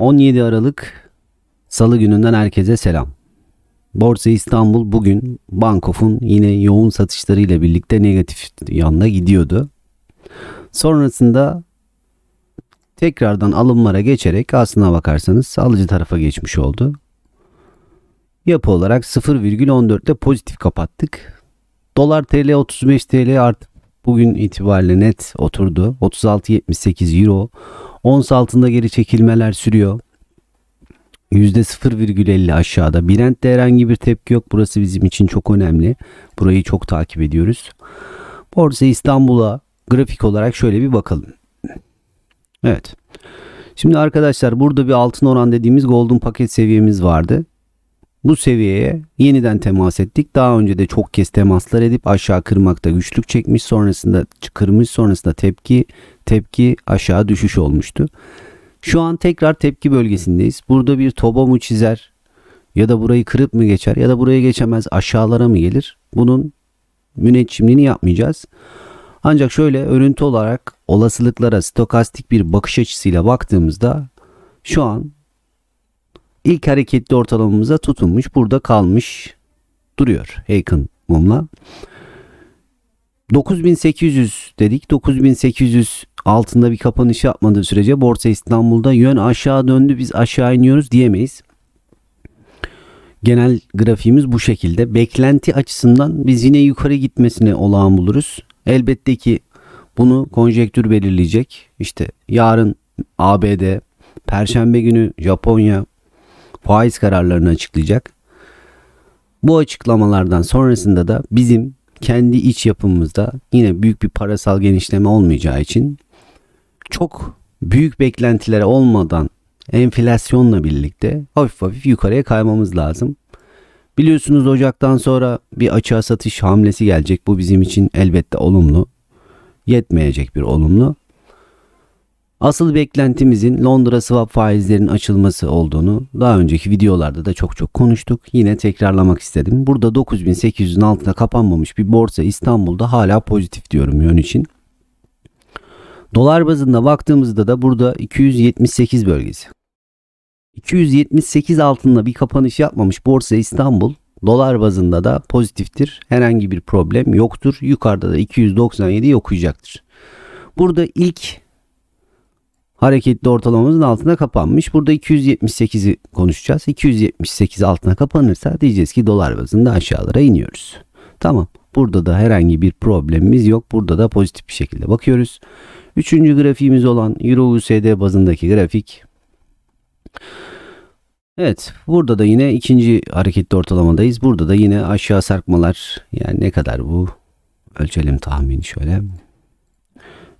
17 Aralık Salı gününden herkese selam. Borsa İstanbul bugün Bankof'un yine yoğun satışlarıyla birlikte negatif yanına gidiyordu. Sonrasında tekrardan alımlara geçerek aslına bakarsanız alıcı tarafa geçmiş oldu. Yapı olarak 0,14'te pozitif kapattık. Dolar TL 35 TL artık bugün itibariyle net oturdu. 36.78 euro. Ons altında geri çekilmeler sürüyor. %0,50 aşağıda. Brent'te herhangi bir tepki yok. Burası bizim için çok önemli. Burayı çok takip ediyoruz. Borsa İstanbul'a grafik olarak şöyle bir bakalım. Evet. Şimdi arkadaşlar burada bir altın oran dediğimiz golden paket seviyemiz vardı. Bu seviyeye yeniden temas ettik. Daha önce de çok kez temaslar edip aşağı kırmakta güçlük çekmiş. Sonrasında kırmış. Sonrasında tepki tepki aşağı düşüş olmuştu. Şu an tekrar tepki bölgesindeyiz. Burada bir toba mı çizer ya da burayı kırıp mı geçer ya da buraya geçemez aşağılara mı gelir? Bunun müneccimliğini yapmayacağız. Ancak şöyle örüntü olarak olasılıklara stokastik bir bakış açısıyla baktığımızda şu an ilk hareketli ortalamamıza tutunmuş. Burada kalmış duruyor Haken mumla. 9800 dedik. 9800 altında bir kapanış yapmadığı sürece Borsa İstanbul'da yön aşağı döndü biz aşağı iniyoruz diyemeyiz. Genel grafiğimiz bu şekilde. Beklenti açısından biz yine yukarı gitmesine olağan buluruz. Elbette ki bunu konjektür belirleyecek. İşte yarın ABD, Perşembe günü Japonya faiz kararlarını açıklayacak. Bu açıklamalardan sonrasında da bizim kendi iç yapımızda yine büyük bir parasal genişleme olmayacağı için çok büyük beklentilere olmadan enflasyonla birlikte hafif hafif yukarıya kaymamız lazım. Biliyorsunuz Ocak'tan sonra bir açığa satış hamlesi gelecek. Bu bizim için elbette olumlu. Yetmeyecek bir olumlu. Asıl beklentimizin Londra swap faizlerinin açılması olduğunu daha önceki videolarda da çok çok konuştuk. Yine tekrarlamak istedim. Burada 9800'ün altına kapanmamış bir borsa İstanbul'da hala pozitif diyorum yön için. Dolar bazında baktığımızda da burada 278 bölgesi. 278 altında bir kapanış yapmamış borsa İstanbul dolar bazında da pozitiftir. Herhangi bir problem yoktur. Yukarıda da 297 okuyacaktır. Burada ilk hareketli ortalamamızın altına kapanmış. Burada 278'i konuşacağız. 278 altına kapanırsa diyeceğiz ki dolar bazında aşağılara iniyoruz. Tamam. Burada da herhangi bir problemimiz yok. Burada da pozitif bir şekilde bakıyoruz. Üçüncü grafiğimiz olan Euro USD bazındaki grafik. Evet burada da yine ikinci hareketli ortalamadayız. Burada da yine aşağı sarkmalar yani ne kadar bu? Ölçelim tahmini şöyle.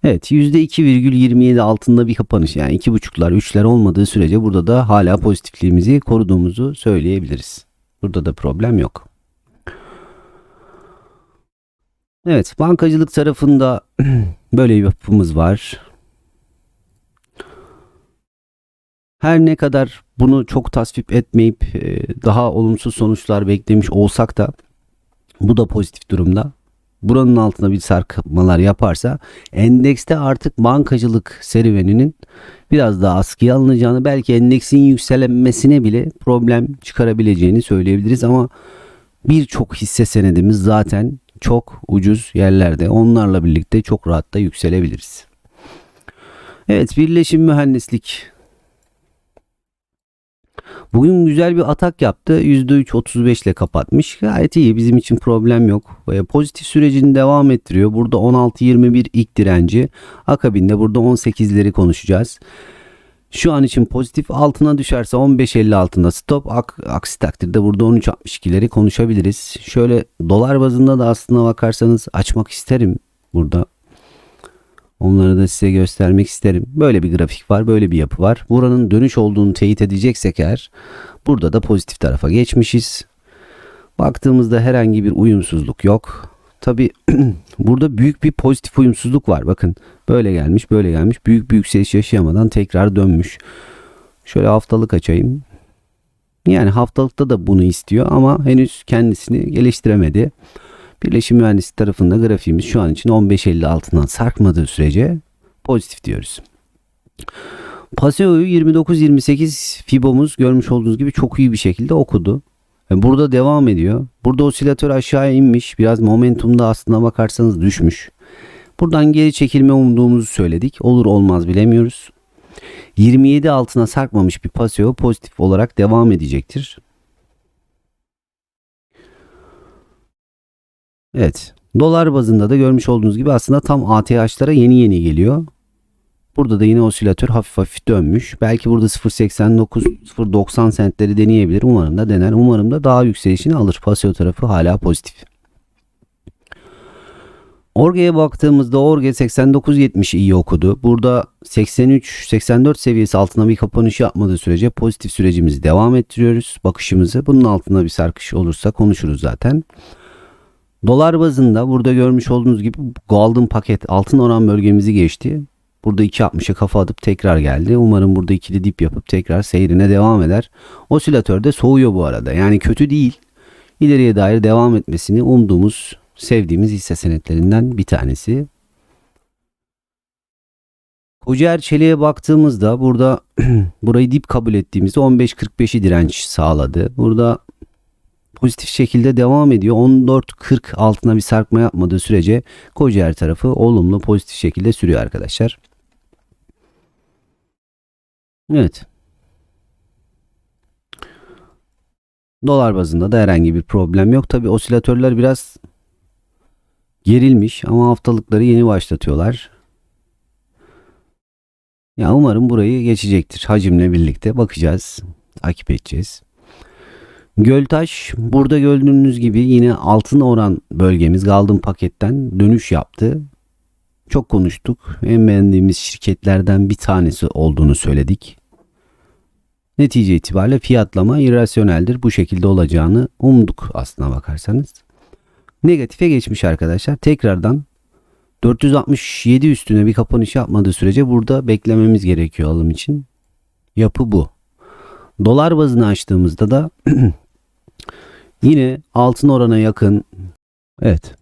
Evet %2,27 altında bir kapanış yani 2,5'lar 3'ler olmadığı sürece burada da hala pozitifliğimizi koruduğumuzu söyleyebiliriz. Burada da problem yok. Evet bankacılık tarafında böyle bir yapımız var. Her ne kadar bunu çok tasvip etmeyip daha olumsuz sonuçlar beklemiş olsak da bu da pozitif durumda buranın altına bir sarkmalar yaparsa endekste artık bankacılık serüveninin biraz daha askıya alınacağını belki endeksin yükselmesine bile problem çıkarabileceğini söyleyebiliriz ama birçok hisse senedimiz zaten çok ucuz yerlerde. Onlarla birlikte çok rahat da yükselebiliriz. Evet birleşim mühendislik Bugün güzel bir atak yaptı. %3.35 ile kapatmış. Gayet iyi. Bizim için problem yok. Pozitif sürecini devam ettiriyor. Burada 16.21 ilk direnci. Akabinde burada 18'leri konuşacağız. Şu an için pozitif altına düşerse 15.50 altında stop. Aksi takdirde burada 13.62'leri konuşabiliriz. Şöyle dolar bazında da aslına bakarsanız açmak isterim burada. Onları da size göstermek isterim. Böyle bir grafik var, böyle bir yapı var. Buranın dönüş olduğunu teyit edeceksek eğer burada da pozitif tarafa geçmişiz. Baktığımızda herhangi bir uyumsuzluk yok. Tabi burada büyük bir pozitif uyumsuzluk var. Bakın böyle gelmiş, böyle gelmiş. Büyük bir yükseliş yaşayamadan tekrar dönmüş. Şöyle haftalık açayım. Yani haftalıkta da bunu istiyor ama henüz kendisini geliştiremedi. Birleşim mühendisi tarafında grafiğimiz şu an için 15.50 altından sarkmadığı sürece pozitif diyoruz. Paseo'yu 29-28 fibomuz görmüş olduğunuz gibi çok iyi bir şekilde okudu. Burada devam ediyor. Burada osilatör aşağıya inmiş. Biraz momentumda aslına bakarsanız düşmüş. Buradan geri çekilme umduğumuzu söyledik. Olur olmaz bilemiyoruz. 27 altına sarkmamış bir paseo pozitif olarak devam edecektir. Evet. Dolar bazında da görmüş olduğunuz gibi aslında tam ATH'lara yeni yeni geliyor. Burada da yine osilatör hafif hafif dönmüş. Belki burada 0.89 0.90 sentleri deneyebilir. Umarım da dener. Umarım da daha yükselişini alır. Paseo tarafı hala pozitif. Orge'ye baktığımızda Orge 89.70 iyi okudu. Burada 83-84 seviyesi altına bir kapanış yapmadığı sürece pozitif sürecimizi devam ettiriyoruz. Bakışımızı bunun altına bir sarkış olursa konuşuruz zaten. Dolar bazında burada görmüş olduğunuz gibi Golden paket altın oran bölgemizi geçti. Burada 2.60'a kafa atıp tekrar geldi. Umarım burada ikili dip yapıp tekrar seyrine devam eder. Osilatör de soğuyor bu arada. Yani kötü değil. İleriye dair devam etmesini umduğumuz, sevdiğimiz hisse senetlerinden bir tanesi. Kocaer Çelik'e baktığımızda burada burayı dip kabul ettiğimizde 15.45'i direnç sağladı. Burada pozitif şekilde devam ediyor. 14.40 altına bir sarkma yapmadığı sürece Kocaer tarafı olumlu pozitif şekilde sürüyor arkadaşlar. Evet. Dolar bazında da herhangi bir problem yok. Tabi osilatörler biraz gerilmiş ama haftalıkları yeni başlatıyorlar. Ya umarım burayı geçecektir. Hacimle birlikte bakacağız. Takip edeceğiz. Göltaş burada gördüğünüz gibi yine altın oran bölgemiz Golden paketten dönüş yaptı. Çok konuştuk. En beğendiğimiz şirketlerden bir tanesi olduğunu söyledik. Netice itibariyle fiyatlama irrasyoneldir. Bu şekilde olacağını umduk aslına bakarsanız. Negatife geçmiş arkadaşlar. Tekrardan 467 üstüne bir kapanış yapmadığı sürece burada beklememiz gerekiyor alım için. Yapı bu. Dolar bazını açtığımızda da yine altın orana yakın evet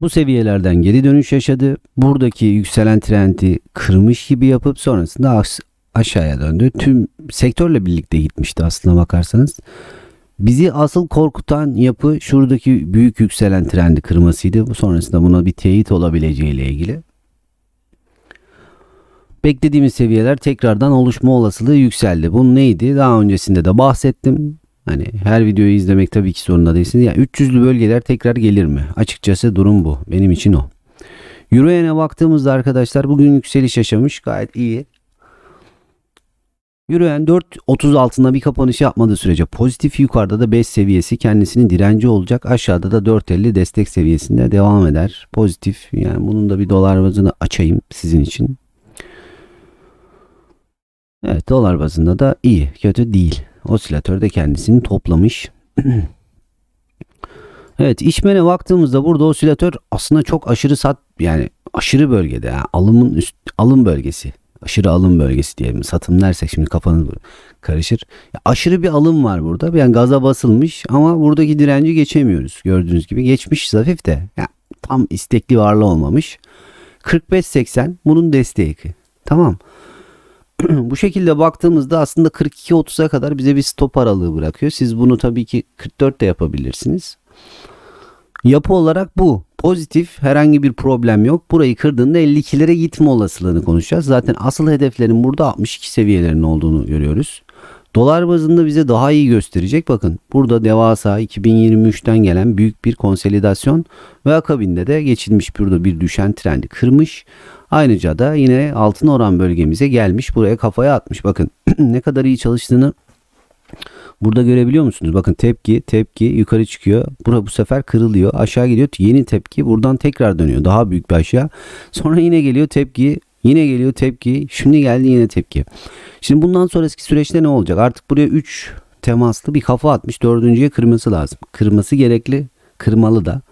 bu seviyelerden geri dönüş yaşadı. Buradaki yükselen trendi kırmış gibi yapıp sonrasında as- aşağıya döndü. Tüm sektörle birlikte gitmişti aslına bakarsanız. Bizi asıl korkutan yapı şuradaki büyük yükselen trendi kırmasıydı. Bu sonrasında buna bir teyit olabileceğiyle ilgili. Beklediğimiz seviyeler tekrardan oluşma olasılığı yükseldi. Bu neydi? Daha öncesinde de bahsettim. Hani her videoyu izlemek tabii ki zorunda değilsiniz. Yani 300'lü bölgeler tekrar gelir mi? Açıkçası durum bu. Benim için o. Euroyen'e baktığımızda arkadaşlar bugün yükseliş yaşamış. Gayet iyi. Euroyen 4.30 altında bir kapanış yapmadığı sürece pozitif yukarıda da 5 seviyesi kendisinin direnci olacak. Aşağıda da 4.50 destek seviyesinde devam eder. Pozitif yani bunun da bir dolar bazını açayım sizin için. Evet dolar bazında da iyi kötü değil. Osilatör de kendisini toplamış. evet içmene baktığımızda burada osilatör aslında çok aşırı sat yani aşırı bölgede yani alımın üst alım bölgesi. Aşırı alım bölgesi diyelim. Satım dersek şimdi kafanız karışır. Ya aşırı bir alım var burada. Yani gaza basılmış ama buradaki direnci geçemiyoruz. Gördüğünüz gibi geçmiş hafif de. Yani tam istekli varlığı olmamış. 45-80 bunun desteği. Tamam. Bu şekilde baktığımızda aslında 42-30'a kadar bize bir stop aralığı bırakıyor. Siz bunu tabii ki 44 de yapabilirsiniz. Yapı olarak bu. Pozitif herhangi bir problem yok. Burayı kırdığında 52'lere gitme olasılığını konuşacağız. Zaten asıl hedeflerin burada 62 seviyelerinin olduğunu görüyoruz. Dolar bazında bize daha iyi gösterecek. Bakın burada devasa 2023'ten gelen büyük bir konsolidasyon ve akabinde de geçilmiş burada bir düşen trendi kırmış. Ayrıca da yine altın oran bölgemize gelmiş. Buraya kafaya atmış. Bakın ne kadar iyi çalıştığını burada görebiliyor musunuz? Bakın tepki tepki yukarı çıkıyor. Bura bu sefer kırılıyor. Aşağı geliyor. Yeni tepki buradan tekrar dönüyor. Daha büyük bir aşağı. Sonra yine geliyor tepki. Yine geliyor tepki. Şimdi geldi yine tepki. Şimdi bundan sonraki süreçte ne olacak? Artık buraya 3 temaslı bir kafa atmış. Dördüncüye kırması lazım. Kırması gerekli. Kırmalı da.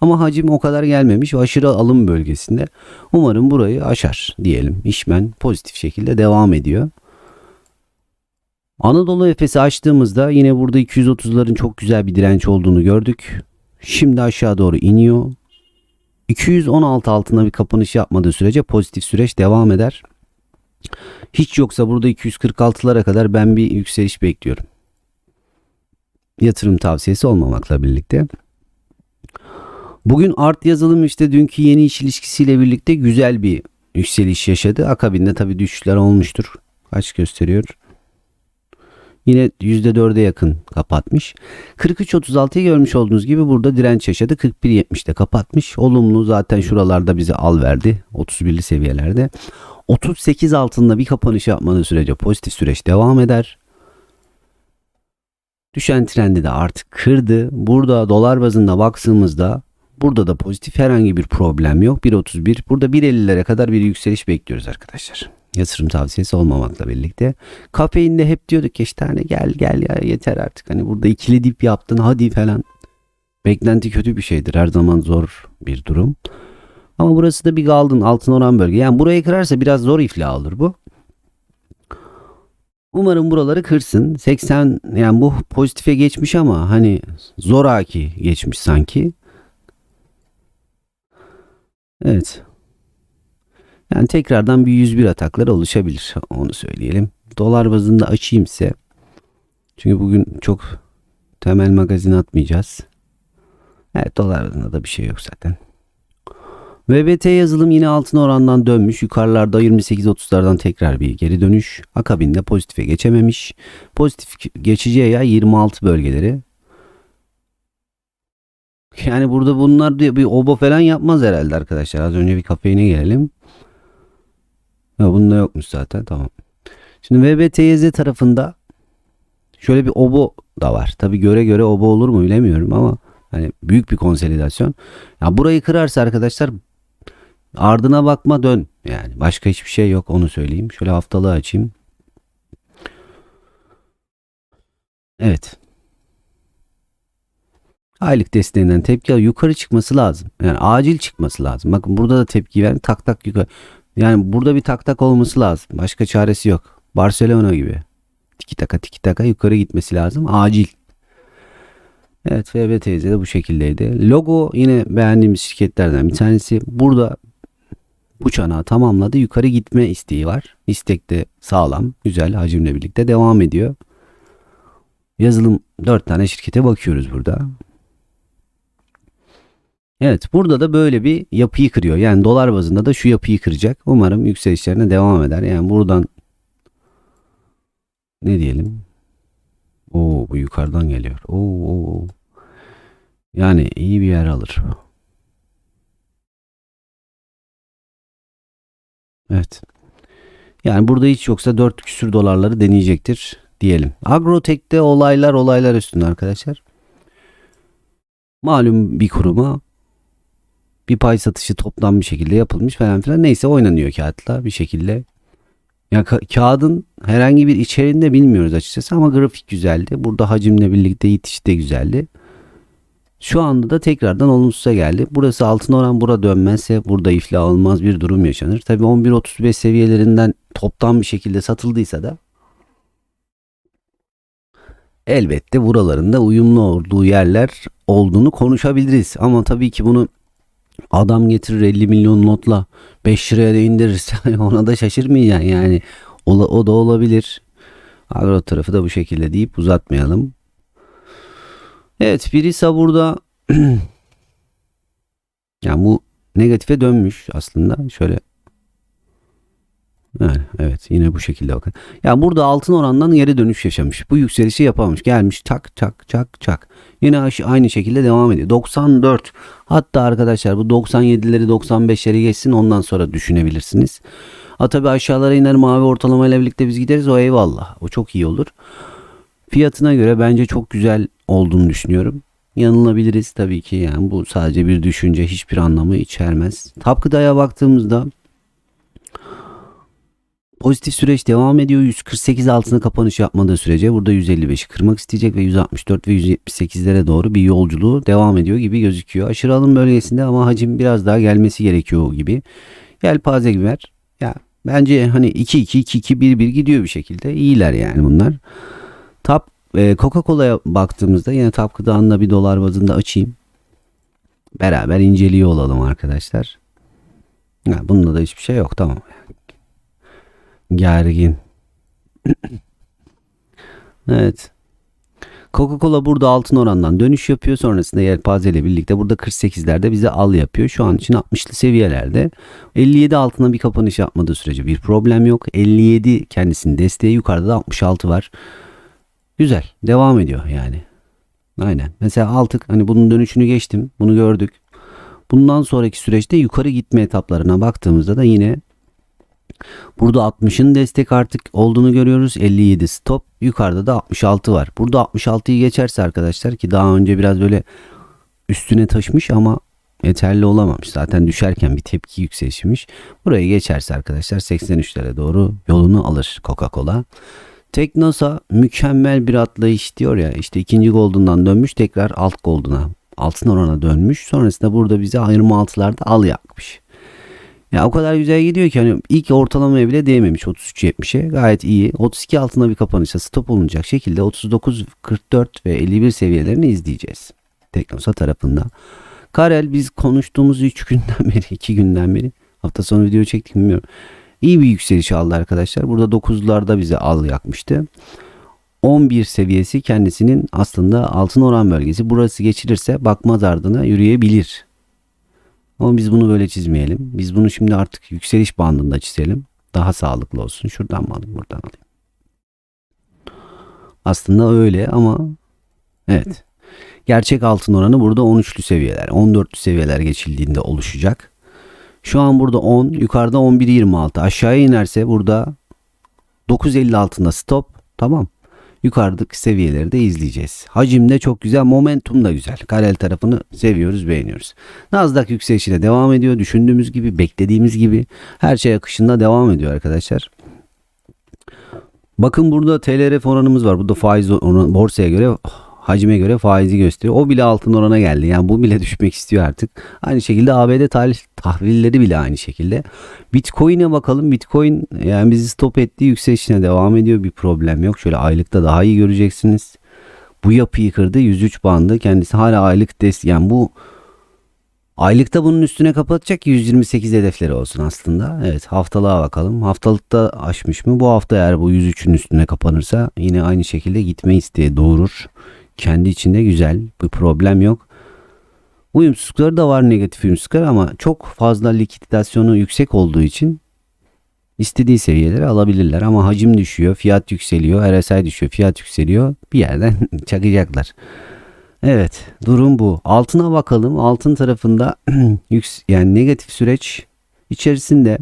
Ama hacim o kadar gelmemiş ve aşırı alım bölgesinde. Umarım burayı aşar diyelim. İşmen pozitif şekilde devam ediyor. Anadolu Efes'i açtığımızda yine burada 230'ların çok güzel bir direnç olduğunu gördük. Şimdi aşağı doğru iniyor. 216 altına bir kapanış yapmadığı sürece pozitif süreç devam eder. Hiç yoksa burada 246'lara kadar ben bir yükseliş bekliyorum. Yatırım tavsiyesi olmamakla birlikte. Bugün art yazılım işte dünkü yeni iş ilişkisiyle birlikte güzel bir yükseliş yaşadı. Akabinde tabii düşüşler olmuştur. Kaç gösteriyor? Yine %4'e yakın kapatmış. 43.36'yı görmüş olduğunuz gibi burada direnç yaşadı. 41.70'de kapatmış. Olumlu zaten şuralarda bize al verdi. 31'li seviyelerde. 38 altında bir kapanış yapmadığı sürece pozitif süreç devam eder. Düşen trendi de artık kırdı. Burada dolar bazında baktığımızda burada da pozitif herhangi bir problem yok. 1.31 burada 1.50'lere kadar bir yükseliş bekliyoruz arkadaşlar. Yatırım tavsiyesi olmamakla birlikte. Kafeinde hep diyorduk ki işte hani gel gel ya yeter artık. Hani burada ikili dip yaptın hadi falan. Beklenti kötü bir şeydir. Her zaman zor bir durum. Ama burası da bir Golden altın oran bölge. Yani burayı kırarsa biraz zor iflah olur bu. Umarım buraları kırsın. 80 yani bu pozitife geçmiş ama hani zoraki geçmiş sanki. Evet. Yani tekrardan bir 101 atakları oluşabilir. Onu söyleyelim. Dolar bazında açayım ise. Çünkü bugün çok temel magazin atmayacağız. Evet dolar bazında da bir şey yok zaten. VBT yazılım yine altın orandan dönmüş. Yukarılarda 28-30'lardan tekrar bir geri dönüş. Akabinde pozitife geçememiş. Pozitif geçeceği yer 26 bölgeleri. Yani burada bunlar diye bir obo falan yapmaz herhalde arkadaşlar. Az önce bir kafeine gelelim. Ya bunda yokmuş zaten tamam. Şimdi VBTYZ tarafında şöyle bir obo da var. Tabi göre göre obo olur mu bilemiyorum ama hani büyük bir konsolidasyon. Ya burayı kırarsa arkadaşlar ardına bakma dön. Yani başka hiçbir şey yok onu söyleyeyim. Şöyle haftalığı açayım. Evet. Aylık desteğinden tepki. Yukarı çıkması lazım. Yani acil çıkması lazım. Bakın burada da tepki ver. Tak tak yukarı. Yani burada bir tak tak olması lazım. Başka çaresi yok. Barcelona gibi. Tiki taka tiki taka yukarı gitmesi lazım. Acil. Evet FB teyze de bu şekildeydi. Logo yine beğendiğimiz şirketlerden bir tanesi. Burada bu çanağı tamamladı. Yukarı gitme isteği var. İstek de sağlam. Güzel hacimle birlikte devam ediyor. Yazılım 4 tane şirkete bakıyoruz burada. Evet burada da böyle bir yapıyı kırıyor. Yani dolar bazında da şu yapıyı kıracak. Umarım yükselişlerine devam eder. Yani buradan ne diyelim? Oo bu yukarıdan geliyor. Oo, oo. Yani iyi bir yer alır. Evet. Yani burada hiç yoksa 4 küsür dolarları deneyecektir diyelim. Agrotek'te olaylar olaylar üstünde arkadaşlar. Malum bir kuruma bir pay satışı toplam bir şekilde yapılmış falan filan. Neyse oynanıyor kağıtla bir şekilde. Ya ka- kağıdın herhangi bir içeriğini de bilmiyoruz açıkçası ama grafik güzeldi. Burada hacimle birlikte itiş de güzeldi. Şu anda da tekrardan olumsuza geldi. Burası altın oran bura dönmezse burada iflah olmaz bir durum yaşanır. Tabi 11.35 seviyelerinden toptan bir şekilde satıldıysa da elbette buralarında uyumlu olduğu yerler olduğunu konuşabiliriz. Ama tabii ki bunu adam getirir 50 milyon notla 5 liraya da indirirse ona da şaşırmayacaksın yani. O, o da olabilir. Agro tarafı da bu şekilde deyip uzatmayalım. Evet birisi burada yani bu negatife dönmüş aslında. Şöyle yani evet yine bu şekilde bakın. Ya burada altın orandan geri dönüş yaşamış. Bu yükselişi yapamamış. Gelmiş çak çak çak çak. Yine aynı şekilde devam ediyor. 94 hatta arkadaşlar bu 97'leri 95'leri geçsin ondan sonra düşünebilirsiniz. Ha tabi aşağılara iner mavi ortalama ile birlikte biz gideriz o eyvallah. O çok iyi olur. Fiyatına göre bence çok güzel olduğunu düşünüyorum. Yanılabiliriz tabii ki yani bu sadece bir düşünce hiçbir anlamı içermez. Tapkıda'ya baktığımızda Pozitif süreç devam ediyor. 148 altına kapanış yapmadığı sürece burada 155'i kırmak isteyecek ve 164 ve 178'lere doğru bir yolculuğu devam ediyor gibi gözüküyor. Aşırı alım bölgesinde ama hacim biraz daha gelmesi gerekiyor gibi. Yelpaze güver. Ya bence hani 2 2 2 2 1 1 gidiyor bir şekilde. İyiler yani bunlar. Tap e, Coca-Cola'ya baktığımızda yine Tap gıdağında bir dolar bazında açayım. Beraber inceliyor olalım arkadaşlar. Ya bunda da hiçbir şey yok tamam. Gergin. evet. Coca-Cola burada altın orandan dönüş yapıyor. Sonrasında yelpaze ile birlikte burada 48'lerde bize al yapıyor. Şu an için 60'lı seviyelerde. 57 altına bir kapanış yapmadığı sürece bir problem yok. 57 kendisinin desteği yukarıda da 66 var. Güzel. Devam ediyor yani. Aynen. Mesela altık hani bunun dönüşünü geçtim. Bunu gördük. Bundan sonraki süreçte yukarı gitme etaplarına baktığımızda da yine Burada 60'ın destek artık olduğunu görüyoruz. 57 stop. Yukarıda da 66 var. Burada 66'yı geçerse arkadaşlar ki daha önce biraz böyle üstüne taşmış ama yeterli olamamış. Zaten düşerken bir tepki yükselişmiş. Burayı geçerse arkadaşlar 83'lere doğru yolunu alır Coca-Cola. Teknosa mükemmel bir atlayış diyor ya işte ikinci Golden'dan dönmüş tekrar alt Golden'a altın orana dönmüş. Sonrasında burada bize 26'larda al yakmış. Ya o kadar güzel gidiyor ki hani ilk ortalamaya bile değmemiş 33.70'e gayet iyi. 32 altına bir kapanışa stop olunacak şekilde 39, 44 ve 51 seviyelerini izleyeceğiz. Teknosa tarafında. Karel biz konuştuğumuz 3 günden beri 2 günden beri hafta sonu video çektik mi bilmiyorum. İyi bir yükseliş aldı arkadaşlar. Burada 9'larda bize al yakmıştı. 11 seviyesi kendisinin aslında altın oran bölgesi. Burası geçirirse bakmaz ardına yürüyebilir. Ama biz bunu böyle çizmeyelim. Biz bunu şimdi artık yükseliş bandında çizelim. Daha sağlıklı olsun. Şuradan mı alayım, buradan alayım. Aslında öyle ama evet. Gerçek altın oranı burada 13'lü seviyeler, 14'lü seviyeler geçildiğinde oluşacak. Şu an burada 10, yukarıda 11.26. Aşağıya inerse burada 9.50 altında stop. Tamam. Yukarıdaki seviyeleri de izleyeceğiz. Hacim de çok güzel, momentum da güzel. Karel tarafını seviyoruz, beğeniyoruz. Nasdaq yükselişine devam ediyor. Düşündüğümüz gibi, beklediğimiz gibi her şey akışında devam ediyor arkadaşlar. Bakın burada TLRF oranımız var. Burada faiz oranı, borsaya göre hacime göre faizi gösteriyor. O bile altın orana geldi. Yani bu bile düşmek istiyor artık. Aynı şekilde ABD tahvilleri bile aynı şekilde. Bitcoin'e bakalım. Bitcoin yani bizi stop ettiği yükselişine devam ediyor. Bir problem yok. Şöyle aylıkta daha iyi göreceksiniz. Bu yapıyı kırdı. 103 bandı. Kendisi hala aylık des yani bu Aylıkta bunun üstüne kapatacak ki 128 hedefleri olsun aslında. Evet haftalığa bakalım. Haftalıkta aşmış mı? Bu hafta eğer bu 103'ün üstüne kapanırsa yine aynı şekilde gitme isteği doğurur kendi içinde güzel. Bir problem yok. Uyumsuzlukları da var negatif uyumsuzluklar ama çok fazla likidasyonu yüksek olduğu için istediği seviyeleri alabilirler. Ama hacim düşüyor, fiyat yükseliyor, RSI düşüyor, fiyat yükseliyor. Bir yerden çakacaklar. Evet, durum bu. Altına bakalım. Altın tarafında yani negatif süreç içerisinde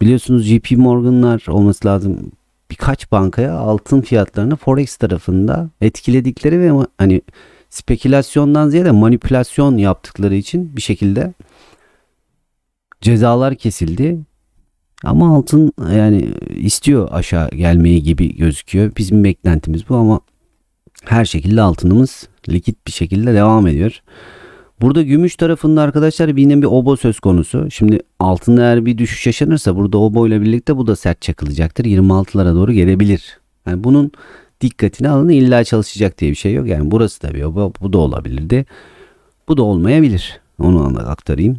biliyorsunuz JP Morgan'lar olması lazım birkaç bankaya altın fiyatlarını forex tarafında etkiledikleri ve hani spekülasyondan ziyade manipülasyon yaptıkları için bir şekilde cezalar kesildi. Ama altın yani istiyor aşağı gelmeyi gibi gözüküyor. Bizim beklentimiz bu ama her şekilde altınımız likit bir şekilde devam ediyor. Burada gümüş tarafında arkadaşlar yine bir obo söz konusu. Şimdi altında eğer bir düşüş yaşanırsa burada obo ile birlikte bu da sert çakılacaktır. 26'lara doğru gelebilir. Yani bunun dikkatini alın illa çalışacak diye bir şey yok. Yani burası da bir obo bu da olabilirdi. Bu da olmayabilir. Onu aktarayım.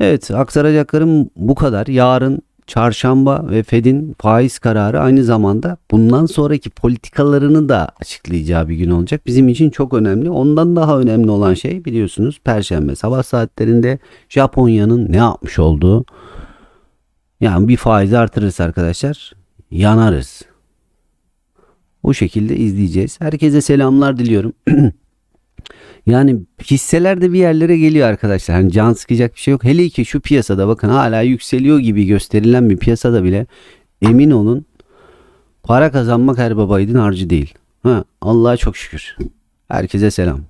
Evet aktaracaklarım bu kadar. Yarın çarşamba ve Fed'in faiz kararı aynı zamanda bundan sonraki politikalarını da açıklayacağı bir gün olacak. Bizim için çok önemli. Ondan daha önemli olan şey biliyorsunuz Perşembe sabah saatlerinde Japonya'nın ne yapmış olduğu. Yani bir faizi artırırız arkadaşlar. Yanarız. O şekilde izleyeceğiz. Herkese selamlar diliyorum. Yani hisseler de bir yerlere geliyor arkadaşlar. Hani can sıkacak bir şey yok. Hele ki şu piyasada bakın hala yükseliyor gibi gösterilen bir piyasada bile emin olun para kazanmak her babaydın harcı değil. Ha, Allah'a çok şükür. Herkese selam.